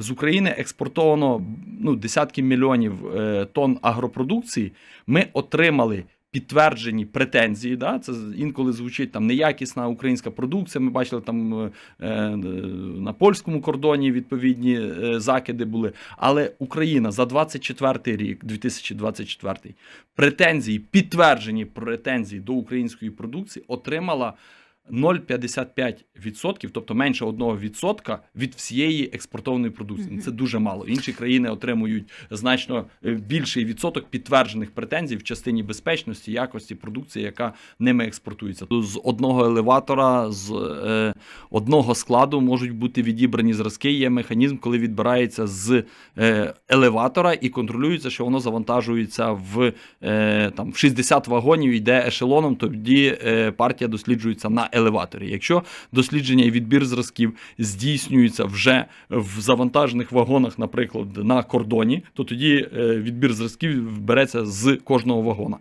З України експортовано ну, десятки мільйонів е, тонн агропродукції. Ми отримали підтверджені претензії. Да? Це інколи звучить там неякісна українська продукція. Ми бачили там е, е, на польському кордоні відповідні е, закиди були. Але Україна за 24 рік, 2024, претензії, підтверджені претензії до української продукції отримала 0,55%, тобто менше 1% від всієї експортованої продукції. Це дуже мало. Інші країни отримують значно е, більший відсоток підтверджених претензій в частині безпечності, якості продукції, яка ними експортується. З одного елеватора, з е, одного складу можуть бути відібрані зразки. Є механізм, коли відбирається з е, елеватора і контролюється, що воно завантажується в е, там в 60 вагонів, йде ешелоном. Тоді е, партія досліджується на елеваторі. Якщо дослідження і відбір зразків здійснюються вже в завантажених вагонах, наприклад, на кордоні, то тоді е, відбір зразків береться з кожного вагона.